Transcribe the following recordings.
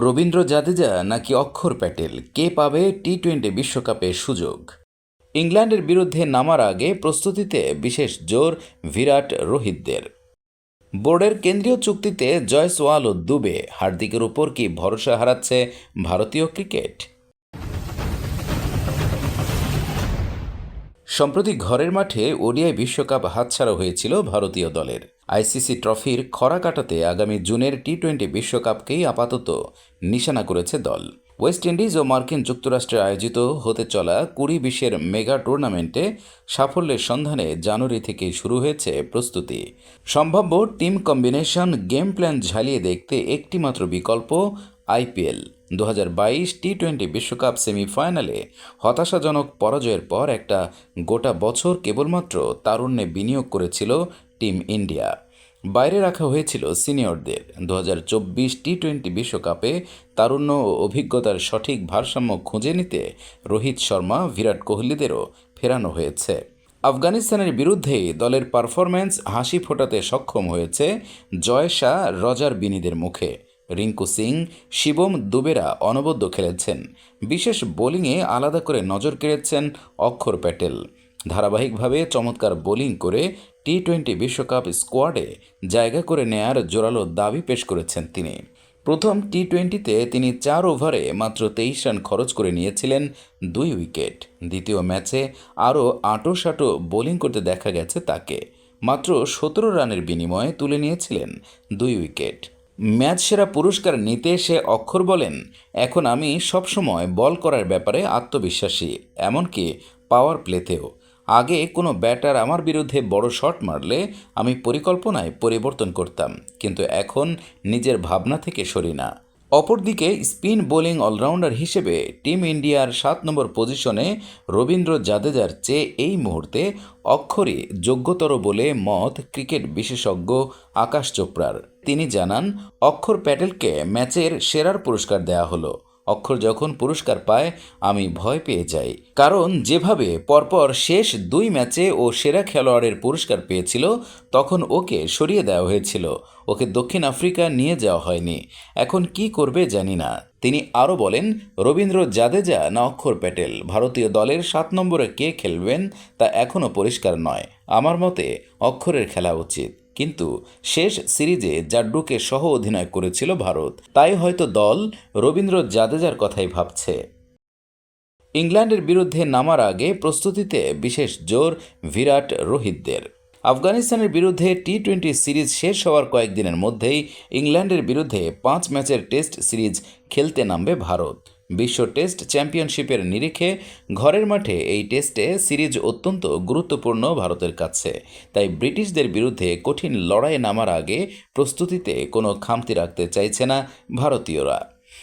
রবীন্দ্র জাদেজা নাকি অক্ষর প্যাটেল? কে পাবে টি টোয়েন্টি বিশ্বকাপে সুযোগ? ইংল্যান্ডের বিরুদ্ধে নামার আগে প্রস্তুতিতে বিশেষ জোর বিরাট রোহিতদের। বোর্ডের কেন্দ্রীয় চুক্তিতে জয়সওয়াল ও দুবে, হার্দিকের উপর কি ভরসা হারাচ্ছে ভারতীয় ক্রিকেট? সম্প্রতি ঘরের মাঠে ওডিআই বিশ্বকাপ হাতছাড়া হয়েছিল ভারতীয় দলের। আইসিসি ট্রফির খরা কাটাতে আগামী জুনের টি টোয়েন্টি বিশ্বকাপকেই আপাতত নিশানা করেছে দল। ওয়েস্ট ইন্ডিজ ও মার্কিন যুক্তরাষ্ট্রে আয়োজিত হতে চলা কুড়ি বিশের মেগা টুর্নামেন্টে সাফল্যের সন্ধানে জানুয়ারি থেকেই শুরু হয়েছে প্রস্তুতি। সম্ভাব্য টিম কম্বিনেশন গেম প্ল্যান ঝালিয়ে দেখতে একটিমাত্র বিকল্প আইপিএল। দু টি টোয়েন্টি বিশ্বকাপ সেমিফাইনালে হতাশাজনক পরাজয়ের পর একটা গোটা বছর কেবলমাত্র তারুণ্যে বিনিয়োগ করেছিল টিম ইন্ডিয়া। বাইরে রাখা হয়েছিল সিনিয়রদের। দু হাজার চব্বিশ টি টোয়েন্টি বিশ্বকাপে তারুণ্য ও অভিজ্ঞতার সঠিক ভারসাম্য খুঁজে নিতে রোহিত শর্মা, বিরাট কোহলিদেরও ফেরানো হয়েছে। আফগানিস্তানের বিরুদ্ধেই দলের পারফরম্যান্স হাসি ফোটাতে সক্ষম হয়েছে জয় শাহ, রজার বিনিদের মুখে। রিঙ্কু সিং, শিবম দুবেরা অনবদ্য খেলেছেন। বিশেষ বোলিংয়ে আলাদা করে নজর কেড়েছেন অক্ষর প্যাটেল। ধারাবাহিকভাবে চমৎকার বোলিং করে টি টোয়েন্টি বিশ্বকাপ স্কোয়াডে জায়গা করে নেয়ার জোরালো দাবি পেশ করেছেন তিনি। প্রথম টি টোয়েন্টিতে তিনি চার ওভারে মাত্র তেইশ রান খরচ করে নিয়েছিলেন দুই উইকেট। দ্বিতীয় ম্যাচে আরও আঁটো বোলিং করতে দেখা গেছে তাকে। মাত্র সতেরো রানের বিনিময়ে তুলে নিয়েছিলেন দুই উইকেট। ম্যাচ সেরা পুরস্কার নিতে এসে অক্ষর বলেন, এখন আমি সবসময় বল করার ব্যাপারে আত্মবিশ্বাসী, এমনকি পাওয়ার প্লেতেও আগে কোনো ব্যাটার আমার বিরুদ্ধে বড় শট মারলে আমি পরিকল্পনায় পরিবর্তন করতাম, কিন্তু এখন নিজের ভাবনা থেকে সরি না। অপরদিকে স্পিন বোলিং অলরাউন্ডার হিসেবে টিম ইন্ডিয়ার সাত নম্বর পজিশনে রবীন্দ্র জাদেজার চেয়ে এই মুহূর্তে অক্ষরে যোগ্যতর বলে মত ক্রিকেট বিশেষজ্ঞ আকাশ চোপড়ার। তিনি জানান, অক্ষর প্যাটেলকে ম্যাচের সেরার পুরস্কার দেয়া হলো। অক্ষর যখন পুরস্কার পায়, আমি ভয় পেয়ে যাই। কারণ যেভাবে পরপর শেষ দুই ম্যাচে ও সেরা খেলোয়াড়ের পুরস্কার পেয়েছিল, তখন ওকে সরিয়ে দেওয়া হয়েছিল। ওকে দক্ষিণ আফ্রিকা নিয়ে যাওয়া হয়নি। এখন কি করবে জানি না। তিনি আরও বলেন, রবীন্দ্র জাদেজা না অক্ষর প্যাটেল, ভারতীয় দলের সাত নম্বরে কে খেলবেন তা এখনও পরিষ্কার নয়। আমার মতে অক্ষরের খেলা উচিত। কিন্তু শেষ সিরিজে জাড্ডুকে সহ অধিনায়ক করেছিল ভারত। তাই হয়তো দল রবীন্দ্র জাদেজার কথাই ভাবছে। ইংল্যান্ডের বিরুদ্ধে নামার আগে প্রস্তুতিতে বিশেষ জোর বিরাট রোহিতদের। আফগানিস্তানের বিরুদ্ধে টি টোয়েন্টি সিরিজ শেষ হওয়ার কয়েকদিনের মধ্যেই ইংল্যান্ডের বিরুদ্ধে পাঁচ ম্যাচের টেস্ট সিরিজ খেলতে নামবে ভারত। বিশ্ব টেস্ট চ্যাম্পিয়নশিপের নিরিখে ঘরের মাঠে এই টেস্টে সিরিজ অত্যন্ত গুরুত্বপূর্ণ ভারতের কাছে। তাই ব্রিটিশদের বিরুদ্ধে কঠিন লড়াইয়ে নামার আগে প্রস্তুতিতে কোনো খামতি রাখতে চাইছে না ভারতীয়রা।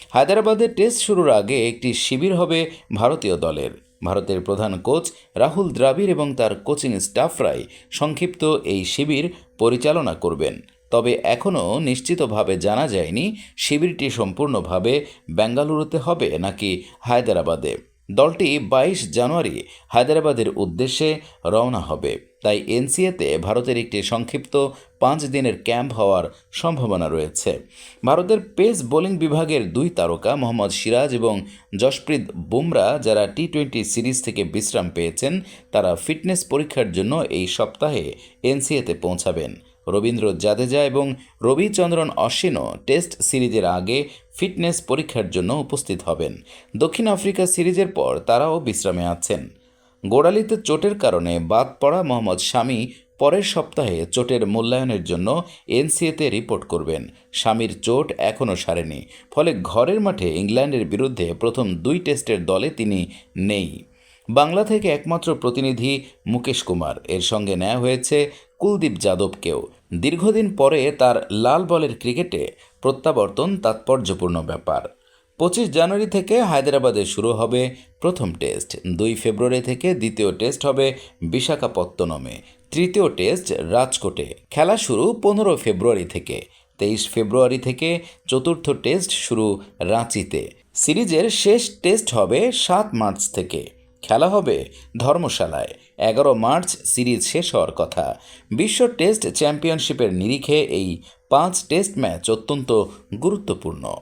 হায়দ্রাবাদে টেস্ট শুরুর আগে একটি শিবির হবে ভারতীয় দলের। ভারতের প্রধান কোচ রাহুল দ্রাবিড় এবং তার কোচিং স্টাফরাই সংক্ষিপ্ত এই শিবির পরিচালনা করবেন। তবে এখনও নিশ্চিতভাবে জানা যায়নি শিবিরটি সম্পূর্ণভাবে বেঙ্গালুরুতে হবে নাকি হায়দ্রাবাদে। দলটি বাইশ জানুয়ারি হায়দ্রাবাদের উদ্দেশ্যে রওনা হবে। তাই এনসিএতে ভারতের একটি সংক্ষিপ্ত পাঁচ দিনের ক্যাম্প হওয়ার সম্ভাবনা রয়েছে। ভারতের পেস বোলিং বিভাগের দুই তারকা মোহাম্মদ সিরাজ এবং জশপ্রীত বুমরা যারা টি টোয়েন্টি সিরিজ থেকে বিশ্রাম পেয়েছেন, তারা ফিটনেস পরীক্ষার জন্য এই সপ্তাহে এনসিএতে পৌঁছাবেন। রবীন্দ্র জাদেজা এবং রবিচন্দ্রন অশ্বিনও টেস্ট সিরিজের আগে ফিটনেস পরীক্ষার জন্য উপস্থিত হবেন। দক্ষিণ আফ্রিকা সিরিজের পর তারাও বিশ্রামে আছেন। গোড়ালিতে চোটের কারণে বাদ পড়া মোহাম্মদ শামি পরের সপ্তাহে চোটের মূল্যায়নের জন্য এনসিএতে রিপোর্ট করবেন। স্বামীর চোট এখনও সারেনি, ফলে ঘরের মাঠে ইংল্যান্ডের বিরুদ্ধে প্রথম দুই টেস্টের দলে তিনি নেই। বাংলা থেকে একমাত্র প্রতিনিধি মুকেশ কুমার। এর সঙ্গে নেওয়া হয়েছে কুলদীপ যাদবকেও দীর্ঘদিন পরে তার লাল বলের ক্রিকেটে প্রত্যাবর্তন তাৎপর্যপূর্ণ ব্যাপার। পঁচিশ জানুয়ারি থেকে হায়দ্রাবাদে শুরু হবে প্রথম টেস্ট। দুই ফেব্রুয়ারি থেকে দ্বিতীয় টেস্ট হবে বিশাখাপত্তনমে। তৃতীয় টেস্ট রাজকোটে। খেলা শুরু পনেরো ফেব্রুয়ারি থেকে। তেইশ ফেব্রুয়ারি থেকে চতুর্থ টেস্ট শুরু রাঁচিতে। সিরিজের শেষ টেস্ট হবে সাত মার্চ থেকে। খেলা হবে ধর্মশালায়। এগারো মার্চ সিরিজ শেষ হওয়ার কথা। বিশ্ব টেস্ট চ্যাম্পিয়নশিপের নিরিখে এই পাঁচ টেস্ট ম্যাচ অত্যন্ত গুরুত্বপূর্ণ।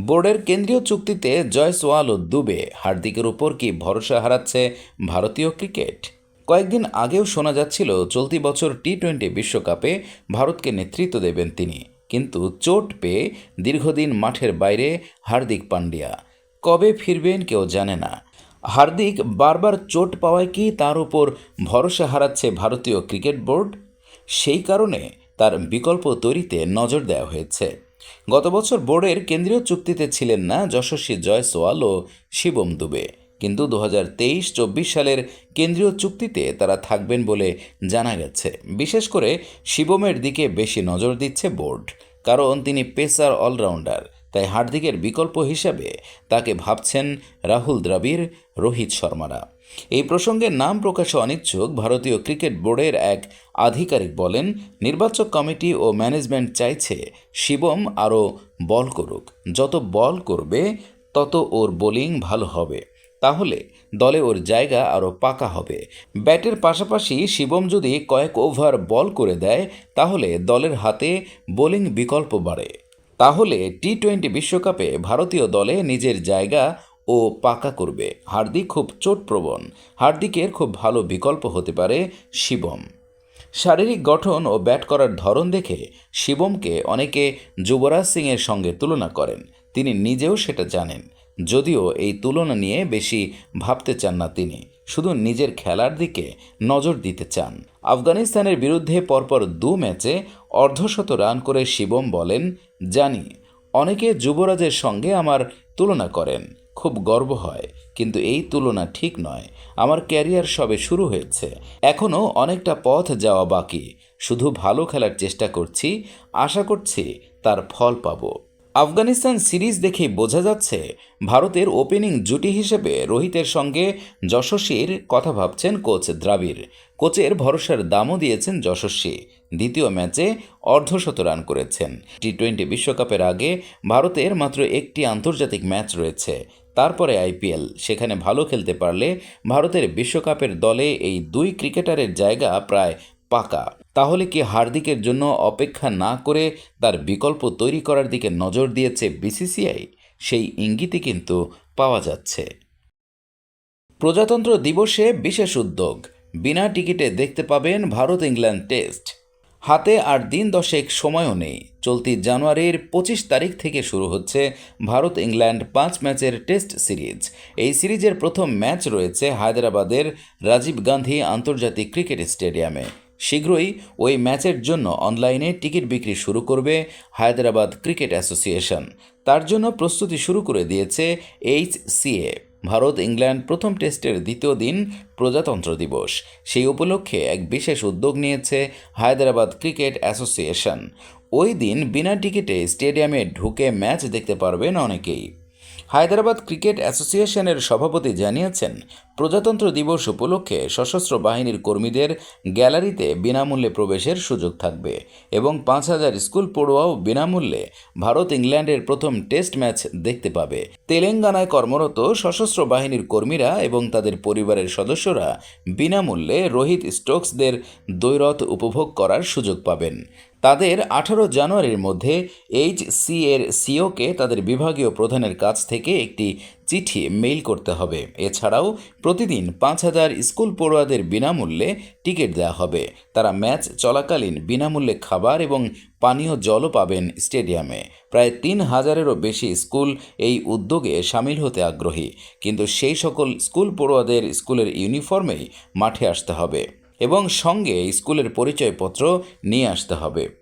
বোর্ডের কেন্দ্রীয় চুক্তিতে জয়সওয়াল ও দুবে হার্দিকের উপর কি ভরসা হারাচ্ছে ভারতীয় ক্রিকেট? কয়েকদিন আগেও শোনা যাচ্ছিল, চলতি বছর টি টোয়েন্টি বিশ্বকাপে ভারতকে নেতৃত্ব দেবেন তিনি। কিন্তু চোট পেয়ে দীর্ঘদিন মাঠের বাইরে হার্দিক পান্ডিয়া। কবে ফিরবেন কেউ জানে না। হার্দিক বারবার চোট পাওয়ায় কি তার উপর ভরসা হারাচ্ছে ভারতীয় ক্রিকেট বোর্ড? সেই কারণে তার বিকল্প তৈরিতে নজর দেওয়া হয়েছে। গত বছর বোর্ডের কেন্দ্রীয় চুক্তিতে ছিলেন না যশস্বী জয়সওয়াল ও শিবম দুবে। কিন্তু দু হাজার তেইশ চব্বিশ সালের কেন্দ্রীয় চুক্তিতে তারা থাকবেন বলে জানা গেছে। বিশেষ করে শিবমের দিকে বেশি নজর দিচ্ছে বোর্ড। কারণ তিনি পেসার অলরাউন্ডার। তাই হার্দিকের বিকল্প হিসাবে তাকে ভাবছেন রাহুল দ্রাবিড়, রোহিত শর্মারা। এই প্রসঙ্গে নাম প্রকাশে অনিচ্ছুক ভারতীয় ক্রিকেট বোর্ডের এক আধিকারিক বলেন, নির্বাচক কমিটি ও ম্যানেজমেন্ট চাইছে শিবম আরও বল করুক। যত বল করবে, তত ওর বোলিং ভালো হবে। তাহলে দলে ওর জায়গা আরও পাকা হবে। ব্যাটের পাশাপাশি শিবম যদি কয়েক ওভার বল করে দেয়, তাহলে দলের হাতে বোলিং বিকল্প বাড়ে। তাহলে টি টোয়েন্টি বিশ্বকাপে ভারতীয় দলে নিজের জায়গা ও পাকা করবে। হার্দিক খুব চোটপ্রবণ। হার্দিকের খুব ভালো বিকল্প হতে পারে শিবম। শারীরিক গঠন ও ব্যাট করার ধরন দেখে শিবমকে অনেকে যুবরাজ সিংয়ের সঙ্গে তুলনা করেন। তিনি নিজেও সেটা জানেন। যদিও এই তুলনা নিয়ে বেশি ভাবতে চান না তিনি। শুধু নিজের খেলার দিকে নজর দিতে চান। আফগানিস্তানের বিরুদ্ধে পরপর দু ম্যাচে অর্ধশত রান করে শিবম বলেন, জানি, অনেকে যুবরাজের সঙ্গে আমার তুলনা করেন, খুব গর্ব হয়, কিন্তু এই তুলনা ঠিক নয়, আমার ক্যারিয়ার সবে শুরু হয়েছে এখনও অনেকটা পথ যাওয়া বাকি, শুধু ভালো খেলার চেষ্টা করছি, আশা করছি তার ফল পাবো। আফগানিস্তান সিরিজ দেখে বোঝা যাচ্ছে, ভারতের ওপেনিং জুটি হিসেবে রোহিতের সঙ্গে যশস্বীর কথা ভাবছেন কোচ দ্রাবিড়, কোচের ভরসার দামও দিয়েছেন যশস্বী দ্বিতীয় ম্যাচে অর্ধশত রান করেছেন। টি টোয়েন্টি বিশ্বকাপের আগে ভারতের মাত্র একটি আন্তর্জাতিক ম্যাচ রয়েছে। তারপরে আইপিএল সেখানে ভালো খেলতে পারলে ভারতের বিশ্বকাপের দলে এই দুই ক্রিকেটারের জায়গা প্রায় পাকা। তাহলে কি হার্দিকের জন্য অপেক্ষা না করে তার বিকল্প তৈরি করার দিকে নজর দিয়েছে বিসিসিআই সেই ইঙ্গিতই কিন্তু পাওয়া যাচ্ছে। প্রজাতন্ত্র দিবসে বিশেষ উদ্যোগ। বিনা টিকিটে দেখতে পাবেন ভারত ইংল্যান্ড টেস্ট। হাতে আর দিন দশেক সময়ও নেই। চলতি জানুয়ারির পঁচিশ তারিখ থেকে শুরু হচ্ছে ভারত ইংল্যান্ড পাঁচ ম্যাচের টেস্ট সিরিজ। এই সিরিজের প্রথম ম্যাচ রয়েছে হায়দ্রাবাদের রাজীব গান্ধী আন্তর্জাতিক ক্রিকেট স্টেডিয়ামে। শীঘ্রই ওই ম্যাচের জন্য অনলাইনে টিকিট বিক্রি শুরু করবে হায়দ্রাবাদ ক্রিকেট অ্যাসোসিয়েশন। তার জন্য প্রস্তুতি শুরু করে দিয়েছে এইচসিএ ভারত ইংল্যান্ড প্রথম টেস্টের দ্বিতীয় দিন প্রজাতন্ত্র দিবস। সেই উপলক্ষে এক বিশেষ উদ্যোগ নিয়েছে হায়দ্রাবাদ ক্রিকেট অ্যাসোসিয়েশন। ওই দিন বিনা টিকিটে স্টেডিয়ামে ঢুকে ম্যাচ দেখতে পারবেন অনেকেই। হায়দ্রাবাদ ক্রিকেট অ্যাসোসিয়েশনের সভাপতি জানিয়েছেন, প্রজাতন্ত্র দিবস উপলক্ষে সশস্ত্র বাহিনীর কর্মীদের গ্যালারিতে বিনামূল্যে প্রবেশের সুযোগ থাকবে এবং পাঁচ হাজার স্কুল পড়ুয়াও বিনামূল্যে ভারত ইংল্যান্ডের প্রথম টেস্ট ম্যাচ দেখতে পাবে। তেলেঙ্গানায় কর্মরত সশস্ত্র বাহিনীর কর্মীরা এবং তাদের পরিবারের সদস্যরা বিনামূল্যে রোহিত স্টোকসদের দৈরথ উপভোগ করার সুযোগ পাবেন। তাদের আঠারো জানুয়ারির মধ্যে এইচ সি এর সিওকে তাদের বিভাগীয় প্রধানের কাছ থেকে একটি চিঠি মেইল করতে হবে। এছাড়াও প্রতিদিন পাঁচ হাজার স্কুল পড়ুয়াদের বিনামূল্যে টিকিট দেওয়া হবে। তারা ম্যাচ চলাকালীন বিনামূল্যে খাবার এবং পানীয় জলও পাবেন স্টেডিয়ামে। প্রায় তিন হাজারেরও বেশি স্কুল এই উদ্যোগে সামিল হতে আগ্রহী। কিন্তু সেই সকল স্কুল পড়ুয়াদের স্কুলের ইউনিফর্মেই মাঠে আসতে হবে। এবং সঙ্গে স্কুলের পরিচয়পত্র নিয়ে আসতে হবে।